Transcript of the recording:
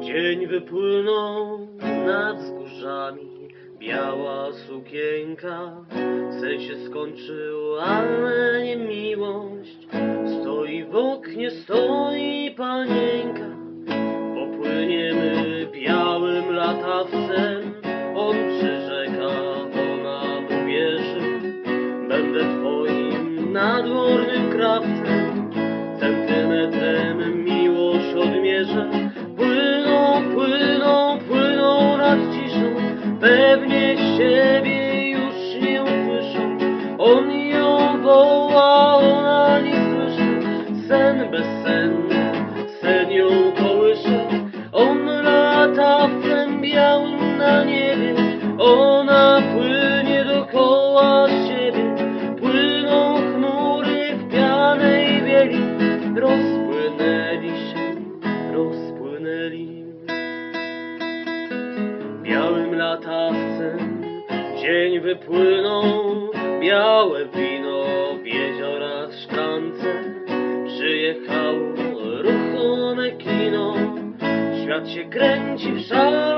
Dzień wypłynął nad wzgórzami, biała sukienka, sen się skończył, ale nie miłość. Stoi w oknie, stoi panienka, popłyniemy białym latawcem. On przyrzeka, ona mu wierzy, będę twoim nadwornym krawcem pewnie siebie już nie usłyszą. On ją woła, ona nie słyszy, sen bezsenny, sen ją Białym latawcem dzień wypłynął, białe wino w jeziorach szklance. Przyjechało ruchome kino, świat się kręci w szalonym